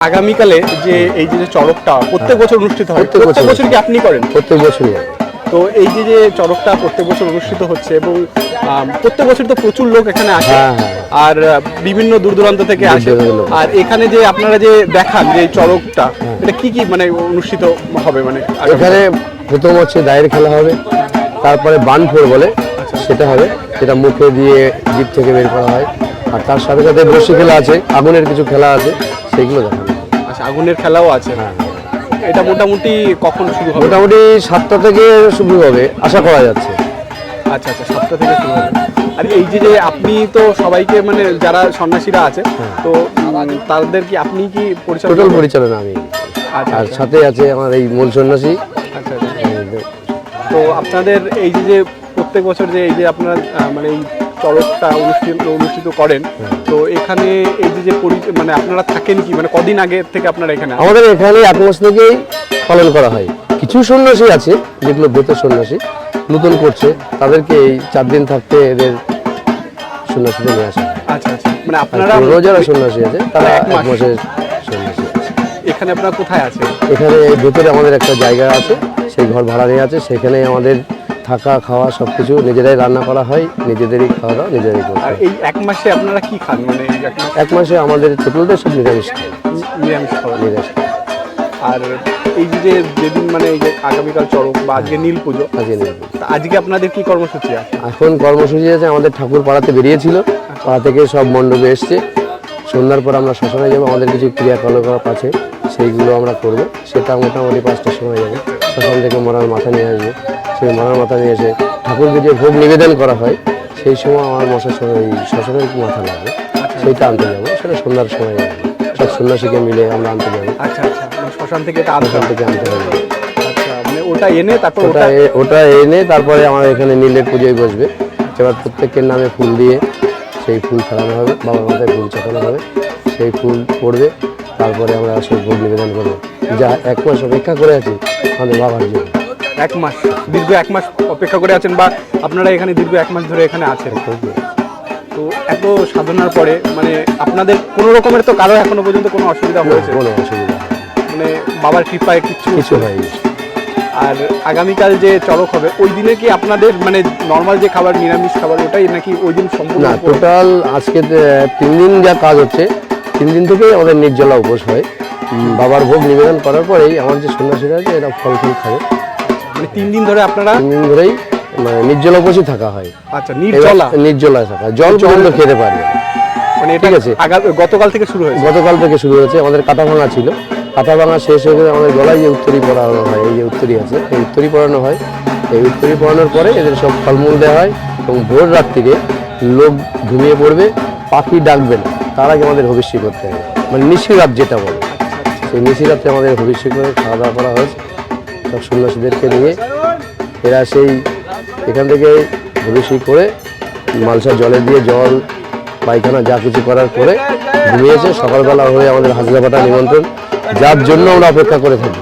আগামীকালে যে এই যে চড়কটা প্রত্যেক বছর অনুষ্ঠিত হয় প্রত্যেক বছর। বছর কি আপনি করেন প্রত্যেক বছরই হয়। তো এই যে যে চড়কটা প্রত্যেক বছর অনুষ্ঠিত হচ্ছে এবং প্রত্যেক বছর তো প্রচুর লোক এখানে আসে হ্যাঁ, হ্যাঁ। আর বিভিন্ন দূর দূরান্ত থেকে আসে আর এখানে যে আপনারা যে দেখান যে চড়কটা এটা কি কি মানে অনুষ্ঠিত হবে মানে এখানে প্রথম হচ্ছে দায়ের খেলা হবে তারপরে বানফোর বলে সেটা হবে সেটা মুখে দিয়ে জিপ থেকে বের করা হয় আর তার সাথে সাথে বসি খেলা আছে আগুনের কিছু খেলা আছে সেগুলো দেখানো হয়। আচ্ছা আগুনের খেলাও আছে। হ্যাঁ এটা মোটামুটি কখন শুরু হবে? মোটামুটি সাতটা থেকে শুরু হবে আশা করা যাচ্ছে। আচ্ছা আচ্ছা সাতটা থেকে শুরু হবে। আর এই যে যে আপনি তো সবাইকে মানে যারা সন্ন্যাসীরা আছে তো তাদের কি আপনি কি পরিচালনা টোটাল পরিচালনা আমি। আচ্ছা আর আচ্ছা, সাথে আছে আমার এই মূল সন্ন্যাসী। আচ্ছা আচ্ছা। তো আপনাদের এই যে যে প্রত্যেক বছর যে এই যে আপনার মানে এই চড়কটা অনুষ্ঠিত অনুষ্ঠিত করেন। তো এখানে এই যে যে মানে আপনারা থাকেন কি? মানে কদিন আগে থেকে আপনারা এখানে আমাদের এখানে এক মাস থেকেই পালন করা হয়। কিছু সন্ন্যাসী আছে যেগুলো বেতের সন্ন্যাসী নতুন করছে। তাদেরকে এই চার দিন থাকতে এদের সন্ন্যাসীদের নিয়ে আসা। আচ্ছা আচ্ছা। মানে আপনারা যারা সন্ন্যাসী আছে তারা এক এক মাস। মাসের সন্ন্যাসী আছে। এখানে আপনারা কোথায় আছেন? এখানে ভেতরে আমাদের একটা জায়গা আছে সেই ঘর ভাড়া নিয়ে আছে সেখানে আমাদের থাকা খাওয়া সব কিছু নিজেরাই রান্না করা হয় নিজেদেরই খাওয়া দাওয়া নিজেরাই করতে আর। এই এক মাসে আপনারা কি খান? মানে এক মাসে আমাদের টোটালটাই সব নিরামিষ খাই। নিরামিষ খাবার নিরামিষ আর এই যে যেদিন মানে এই যে আগামীকাল চড়ক বা আজকে নীল পুজো আজকে নিরামিষ। তা আজকে আপনাদের কি কর্মসূচি আছে? এখন কর্মসূচি আছে আমাদের ঠাকুর পাড়াতে বেরিয়েছিল। পাড়া থেকে সব মণ্ডপে এসছে। সন্ধ্যার পর আমরা শ্মশানে যাব আমাদের কিছু ক্রিয়াকলাপ আছে সেইগুলো আমরা করব। সেটা মোটামুটি পাঁচটার সময় যাবে। শ্মশান থেকে মরার মাথা নিয়ে আসবে। সেই মরার মাথা নিয়ে এসে ঠাকুরকে যে ভোগ নিবেদন করা হয় সেই সময় আমার মশার ওই শ্মশানের মাথা লাগবে সেইটা আনতে যাব। সেটা সন্ধ্যার সময় সব সন্ন্যাসীকে মিলে আমরা আনতে যাব। আচ্ছা আচ্ছা। মানে শ্মশান থেকে শ্মশান থেকে আনতে হবে। আচ্ছা মানে ওটা এনে তারপর ওটা ওটা ওটা এনে তারপরে আমার এখানে নীলের পুজোয় বসবে। এবার প্রত্যেকের নামে ফুল দিয়ে সেই ফুল ফেলানো হবে। বাবার মাথায় ফুল চাপানো হবে। সেই ফুল পড়বে। তারপরে আমরা সেই ভোগ নিবেদন করব। যা এক মাস অপেক্ষা করে আছি আমাদের বাবার জন্য। এক মাস। দীর্ঘ এক মাস অপেক্ষা করে আছেন বা আপনারা এখানে দীর্ঘ এক মাস ধরে এখানে আছেন? তো এত সাধনার পরে মানে আপনাদের কোনো রকমের তো কারও এখনও পর্যন্ত কোনো অসুবিধা হয়েছে? কোনো অসুবিধা মানে বাবার কৃপায় কিচ্ছু কিছু হয়নি। আর আগামীকাল যে চড়ক হবে ওই দিনে কি আপনাদের মানে নর্মাল যে খাবার নিরামিষ খাবার ওটাই নাকি ওই দিন সম্পূর্ণ না টোটাল আজকে তিন দিন যা কাজ হচ্ছে তিন দিন থেকেই আমাদের নির্জলা উপোস হয়। বাবার ভোগ নিবেদন করার পরেই আমার যে সন্ন্যাসীরা আছে এরা ফল ফুল খাবে মানে তিন দিন ধরে আপনারা তিন দিন ধরেই মানে নির্জলা উপোসই থাকা হয়। আচ্ছা নির্জলা? নির্জলায় থাকা জল পর্যন্ত খেতে পারবে মানে ঠিক আছে। গতকাল থেকে শুরু হয়েছে? গতকাল থেকে শুরু হয়েছে। আমাদের কাটা ভাঙা ছিল। কাটা ভাঙা শেষ হয়ে গেলে আমাদের গলায় যে উত্তরী পড়ানো হয় এই যে উত্তরী আছে এই উত্তরী পড়ানো হয়। এই উত্তরী পড়ানোর পরে এদের সব ফলমূল দেওয়া হয় এবং ভোর রাত্রিরে লোক ঘুমিয়ে পড়বে পাখি ডাকবে না। তার আগে আমাদের ভবিষ্য করতে হবে। মানে নিশিরাত যেটা বলে। সেই নিশিরাতে আমাদের ভবিষ্য করে খাওয়া দাওয়া করা হয়েছে। সব সন্ন্যাসীদেরকে নিয়ে এরা সেই এখান থেকে ভবিষ্য করে মালসা জলে দিয়ে জল পায়খানা যা কিছু করার পরে ঘুমিয়েছে। সকালবেলা হয়ে আমাদের হাজরাপাটা নিমন্ত্রণ। যার জন্য আমরা অপেক্ষা করে থাকি।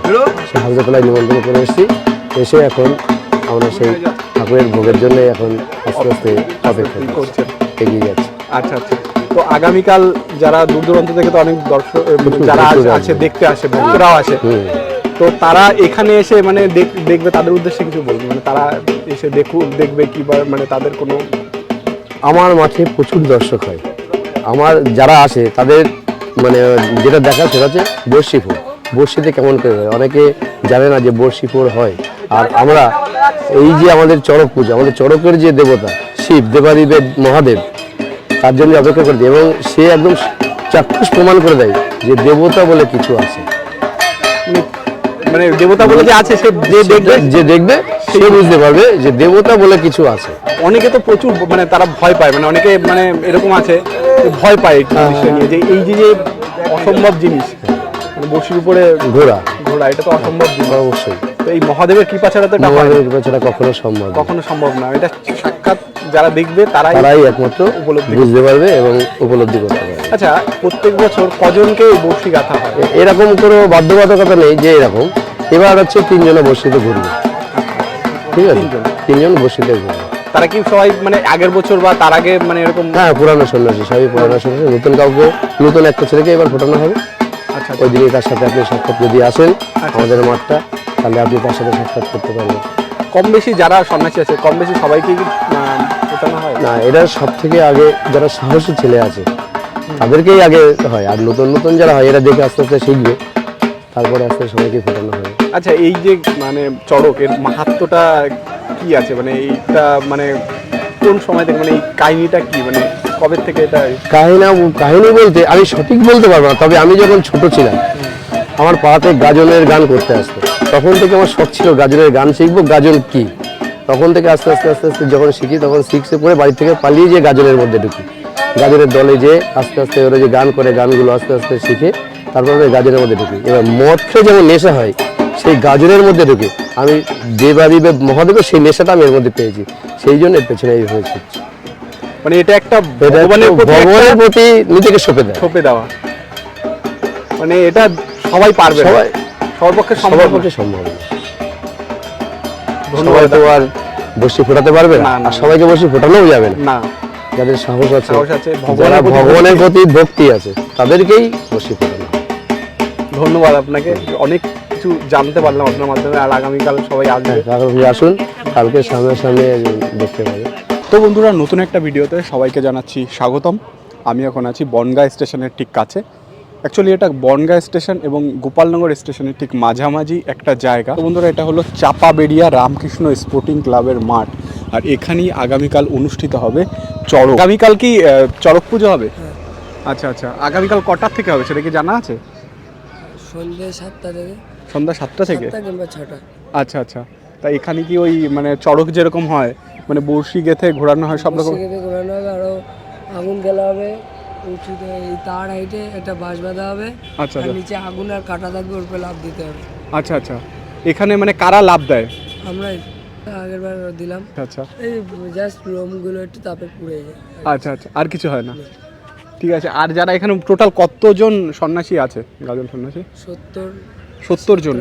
সেই হাজরাপালায় নিমন্ত্রণ করে এসেছি। এসে এখন আমরা সেই ঠাকুরের ভোগের জন্য এখন আস্তে আস্তে অপেক্ষা করছি। এগিয়ে যাচ্ছে। আচ্ছা আচ্ছা। তো আগামীকাল যারা দূর দূরান্ত থেকে তো অনেক দর্শক যারা আছে- দেখতে আসে ভক্তরাও আসে। তো তারা এখানে এসে মানে দেখ- দেখবে তাদের উদ্দেশ্যে কিছু বলবে। মানে তারা এসে দেখুক দেখবে কি মানে তাদের কোনো আমার মাঠে প্রচুর দর্শক হয়। আমার যারা আসে, তাদের মানে যেটা দেখা সেটা হচ্ছে বর্ষি ফোর বর্ষিতে কেমন করে হয়? অনেকে জানে না যে বর্ষি ফোর হয়। আর আমরা এই যে আমাদের চড়ক পুজো, আমাদের চড়কের যে দেবতা, শিব, দেবাদিদেব, মহাদেব, তার জন্য অপেক্ষা করে দিই এবং সে একদম চাক্ষুষ প্রমাণ করে দেয় যে দেবতা বলে কিছু আছে। মানে দেবতা বলে যে আছে সে যে দেখবে যে দেখবে সে বুঝতে পারবে যে দেবতা বলে কিছু আছে। অনেকে তো প্রচুর মানে তারা ভয় পায় মানে অনেকে মানে এরকম আছে ভয় পায় হ্যাঁ, নিয়ে যে এই যে যে অসম্ভব জিনিস মানে বসির উপরে ঘোড়া। ঘোড়া এটা তো অসম্ভব জিনিস। অবশ্যই। তো এই মহাদেবের কৃপা ছাড়া তো হয়। আমাদের কৃপা ছাড়া কখনো সম্ভব কখনো সম্ভব না। এটা সাক্ষাৎ যারা দেখবে তারাই তারাই একমাত্র উপলব্ধি বুঝতে পারবে এবং উপলব্ধি করতে আচ্ছা প্রত্যেক বছর কজনকে এই বর্ষি গাথা হয়? এরকম কোনো বাধ্যবাধকতা নেই যে এরকম। এবার হচ্ছে তিনজনে বসিতে ঘুরবে। ঠিক আছে? তিনজন। তিনজন বসিতে ঘুরবে। তারা কি সবাই মানে আগের বছর বা তার আগে মানে এরকম হ্যাঁ পুরানো সন্ন্যাসী সবই পুরানো সন্ন্যাসী। নতুন কাউকে নতুন একটা ছেলেকে এবার ফোটানো হবে। আচ্ছা। ওই দিনই তার সাথে আপনি সাক্ষাৎ যদি আসেন আমাদের মাঠটা তাহলে আপনি তার সাথে সাক্ষাৎ করতে পারবেন। কম বেশি যারা সন্ন্যাসী আছে কম বেশি সবাইকে ফোটানো হয়? না এটা সব থেকে আগে যারা সাহসী ছেলে আছে তাদেরকেই আগে হয় আর নতুন নতুন যারা হয় এরা দেখে আস্তে আস্তে শিখবে। তারপরে আস্তে আস্তে সবাইকে ফোটানো হবে আচ্ছা এই যে মানে চড়ক এর মাহাত্মটা কি আছে? মানে এইটা মানে কোন সময় থেকে মানে এই কাহিনীটা কি? মানে কবে থেকে এটা কাহিনী কাহিনী বলতে আমি সঠিক বলতে পারব না তবে আমি যখন ছোট ছিলাম আমার পাড়াতে গাজনের গান করতে আসতো। তখন থেকে আমার শখ ছিল গাজনের গান শিখব গাজন কি? তখন থেকে আস্তে আস্তে আস্তে আস্তে যখন শিখি তখন সিক্সে পড়ে বাড়ি থেকে পালিয়ে যে গাজনের মধ্যে ঢুকি। গাজনের দলে যে আস্তে আস্তে ওরা যে গান করে গানগুলো আস্তে আস্তে শিখে তারপরে আমি গাজনের মধ্যে ঢুকি। এবার মদ খেয়ে যেমন নেশা হয় সেই গাজনের মধ্যে ঢুকে। আমি দেবাদিবে মহাদেবের সেই নেশাটা আমি এর মধ্যে পেয়েছি। সেই জন্য এর পেছনে এই হয়েছে। মানে এটা একটা ভগবানের প্রতি ভগবানের প্রতি নিজেকে সঁপে দেয়। ছোপে দেওয়া। মানে এটা সবাই পারবে। সবাই সবার পক্ষে সম্ভব সবার পক্ষে সম্ভব ধন্যবাদ। সবাই তো আর বসি ফোটাতে পারবে না। সবাইকে বসি ফোটানোও যাবে না। না। যাদের সাহস আছে যারা ভগবানের প্রতি ভক্তি আছে। তাদেরকেই বসি ফোটানো ধন্যবাদ আপনাকে। অনেক কিছু জানতে পারলাম আপনার মাধ্যমে আর আগামীকাল সবাই আসবে। আসুন কালকে সামনে সামনে দেখতে পাবেন। তো বন্ধুরা নতুন একটা ভিডিওতে সবাইকে জানাচ্ছি স্বাগতম। আমি এখন আছি বনগাঁ স্টেশনের ঠিক কাছে। অ্যাকচুয়ালি এটা বনগাঁ স্টেশন এবং গোপালনগর স্টেশনের ঠিক মাঝামাঝি একটা জায়গা। তো বন্ধুরা এটা হলো চাপাবেড়িয়া রামকৃষ্ণ স্পোর্টিং ক্লাবের মাঠ। আর এখানেই আগামীকাল অনুষ্ঠিত হবে চড়ক। আগামীকাল কি চড়ক পুজো হবে? আচ্ছা আচ্ছা। আগামীকাল কটার থেকে হবে? সেটা কি জানা আছে? সন্ধ্যে সাতটা থেকে। সন্ধ্যা সাতটা থেকে? কিংবা ছটা। আচ্ছা আচ্ছা। তা এখানে কি ওই মানে চড়ক যেরকম হয়? মানে বড়শি গেথে ঘোরানো হয় সব রকম? ঘোরানো হবে আরও আগুন গেলা হবে উঁচুতে এই তার হাইটে একটা বাঁশ বাঁধা হবে আচ্ছা আচ্ছা। নিচে আগুন আর কাটা থাকবে ওর উপরে লাভ দিতে হবে। আচ্ছা আচ্ছা। এখানে মানে কারা লাভ দেয়? আমরা আগের বার দিলাম। আচ্ছা। এই জাস্ট রোমগুলো একটু তাপে পুড়ে যায়। আচ্ছা আচ্ছা। আর কিছু হয় না। ঠিক আছে। আর যারা এখানে টোটাল কতজন সন্ন্যাসী আছে? গাজন সন্ন্যাসী? সত্তর সত্তর জন।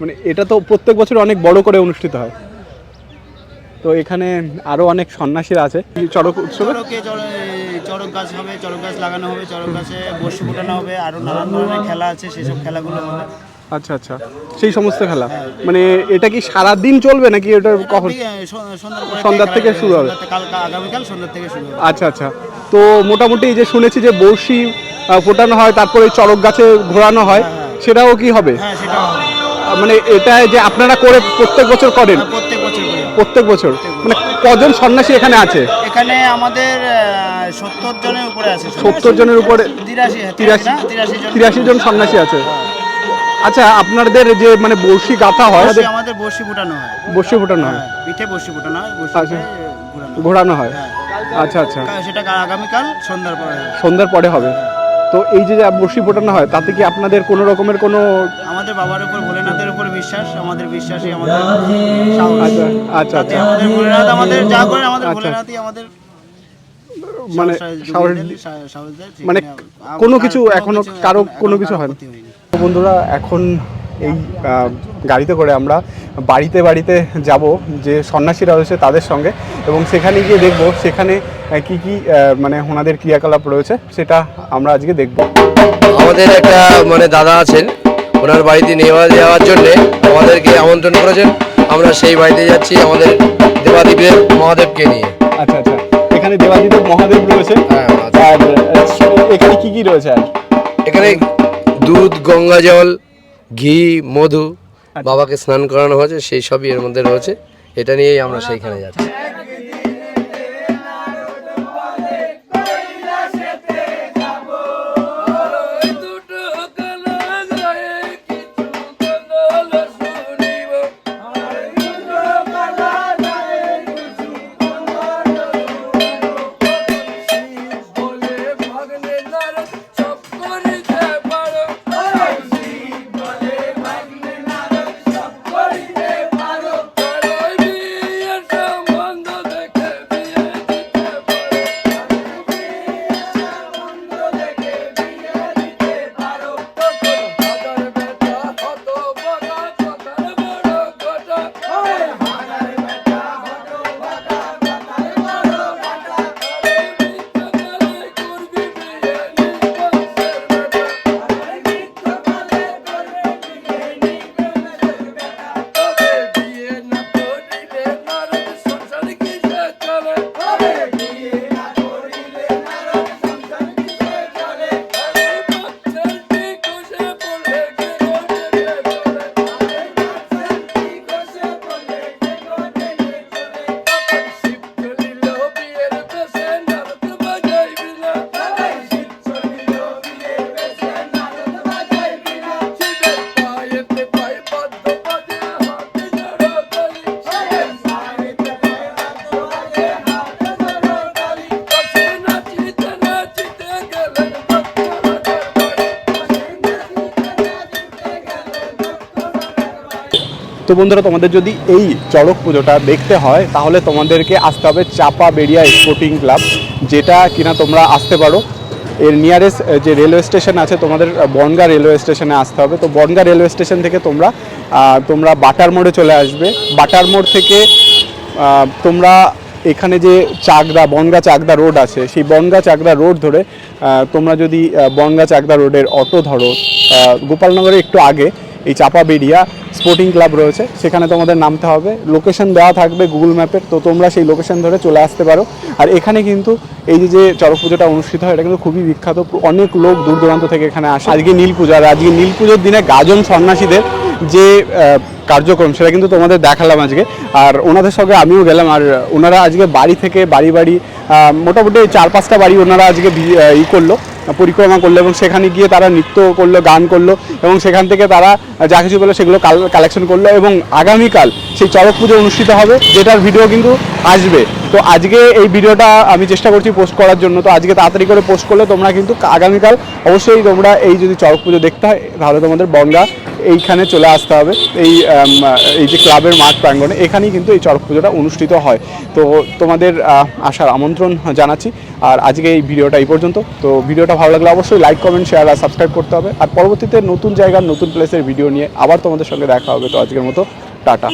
মানে এটা তো প্রত্যেক বছর অনেক বড় করে অনুষ্ঠিত হয়। তো এখানে আরও অনেক সন্ন্যাসীরা আছে। চড়ক উৎসবে? চড়ক গাছ হবে চড়ক গাছ লাগানো হবে চড়ক গাছে বর্ষি ফোটানো হবে আরও নানান ধরনের খেলা আছে সেসব খেলাগুলো হবে। আচ্ছা আচ্ছা। সেই সমস্ত খেলা? মানে এটা কি সারা দিন চলবে নাকি এটা কখন? সন্ধ্যার থেকে শুরু হবে? সন্ধ্যার থেকে- কাল আগামীকাল সন্ধ্যার থেকে শুরু হবে। আচ্ছা আচ্ছা। তো মোটামুটি যে শুনেছি যে বড়শি ফোটানো হয় তারপরে চড়ক গাছে ঘোরানো হয় সেটাও কি হবে? হ্যাঁ মানে এটা যে আপনারা করে প্রত্যেক বছর করেন? হ্যাঁ, প্রত্যেক বছর প্রত্যেক বছর? মানে কজন সন্ন্যাসী এখানে আছে? এখানে আমাদের সত্তর জনের উপরে আছে সত্তর জনের উপরে তিরাশি হ্যাঁ, তিরাশি জন সন্ন্যাসী আছে। আচ্ছা আপনাদের যে মানে বড়শি গাঁথা হয় বর্ষি আমাদের বর্ষি ফুটানো হয়। বড়শি ফুটানো হয়? হ্যাঁ, পিঠে বর্ষি ফোটানো হয় বর্ষি আচ্ছা। ঘোরানো ঘোরানো হয়? আচ্ছা আচ্ছা। সেটা আগামীকাল সন্ধ্যার পরে সন্ধ্যার পরে হবে। তো এই যে বড়শি ফোটানো হয় তাতে কি আপনাদের কোনো রকমের কোনো আমাদের বাবার উপর ভোলেনাথের উপর বিশ্বাস আমাদের বিশ্বাসই আমাদের আচ্ছা আচ্ছা আচ্ছা। আমাদের ভোলেনাথ আমাদের যা করে আমাদের আচ্ছা। ভোলেনাথই আমাদের মানে মানে কোনো কিছু এখনও কারও কোনো কিছু হয় না? বন্ধুরা এখন এই গাড়িতে করে আমরা বাড়িতে বাড়িতে যাব যে সন্ন্যাসীরা রয়েছে তাদের সঙ্গে এবং সেখানে গিয়ে দেখব সেখানে কি কি মানে ওনাদের ক্রিয়াকলাপ রয়েছে সেটা আমরা আজকে দেখব। আমাদের একটা মানে দাদা আছেন ওনার বাড়িতে নেওয়া যাওয়ার জন্য আমাদেরকে আমন্ত্রণ করেছেন। আমরা সেই বাড়িতে যাচ্ছি আমাদের দেবাদীপের মহাদেবকে নিয়ে। আচ্ছা আচ্ছা। এখানে দেবাদিদেব মহাদেব রয়েছে। হ্যাঁ আর এখানে কি কি রয়েছে আর? এখানে দুধ, গঙ্গা জল, ঘি, মধু বাবাকে স্নান করানো হয়েছে, সেই সবই এর মধ্যে রয়েছে। এটা নিয়েই আমরা সেইখানে যাচ্ছি। তো বন্ধুরা তোমাদের যদি এই চড়ক পুজোটা দেখতে হয় তাহলে তোমাদেরকে আসতে হবে চাপা বেড়িয়া স্পোর্টিং ক্লাব যেটা কিনা তোমরা আসতে পারো। এর নিয়ারেস্ট যে রেলওয়ে স্টেশন আছে তোমাদের বনগাঁ রেলওয়ে স্টেশনে আসতে হবে। তো বনগাঁ রেলওয়ে স্টেশন থেকে তোমরা তোমরা বাটার মোড়ে চলে আসবে। বাটার মোড় থেকে তোমরা এখানে যে চাকদা বনগা চাকদা রোড আছে সেই বনগা চাকদা রোড ধরে তোমরা যদি বনগা চাকদা রোডের অটো ধরো আহ, গোপালনগরের একটু আগে এই চাপা বেরিয়া স্পোর্টিং ক্লাব রয়েছে। সেখানে তোমাদের নামতে হবে। লোকেশন দেওয়া থাকবে গুগল ম্যাপের তো তোমরা সেই লোকেশন ধরে চলে আসতে পারো। আর এখানে কিন্তু এই যে যে চড়ক পুজোটা অনুষ্ঠিত হয়, এটা কিন্তু খুবই বিখ্যাত। অনেক লোক দূর দূরান্ত থেকে এখানে আসে। আজকে নীল পূজা। আর আজকে নীল পুজোর দিনে গাজন সন্ন্যাসীদের যে কার্যক্রম, সেটা কিন্তু তোমাদের দেখালাম আজকে। আর ওনাদের সঙ্গে আমিও গেলাম। আর ওনারা আজকে বাড়ি থেকে বাড়ি বাড়ি মোটামুটি চার পাঁচটা বাড়ি ওনারা আজকে ই করল। পরিক্রমা করল এবং সেখানে গিয়ে তারা নৃত্য করল, গান করল এবং সেখান থেকে তারা যা কিছু পেল সেগুলো কালেকশন করল এবং আগামীকাল সেই চড়ক পুজো অনুষ্ঠিত হবে, যেটার ভিডিও কিন্তু আসবে। তো আজকে এই ভিডিওটা আমি চেষ্টা করছি পোস্ট করার জন্য। তো আজকে তাড়াতাড়ি করে পোস্ট করলে তোমরা কিন্তু আগামীকাল অবশ্যই তোমরা এই যদি চড়ক পুজো দেখতে হয়, তাহলে তোমাদের বনগা এইখানে চলে আসতে হবে। এই এই যে ক্লাবের মাঠ প্রাঙ্গণে, এখানেই কিন্তু এই চড়ক পুজোটা অনুষ্ঠিত হয়। তো তোমাদের আসার আমন্ত্রণ জানাচ্ছি। আর আজকে এই ভিডিওটা এই পর্যন্ত। তো ভিডিওটা ভালো লাগলে অবশ্যই লাইক কমেন্ট শেয়ার আর সাবস্ক্রাইব করতে হবে। আর পরবর্তীতে নতুন জায়গার নতুন প্লেসের ভিডিও নিয়ে আবার তোমাদের সঙ্গে দেখা হবে। তো আজকের মতো, টাটা।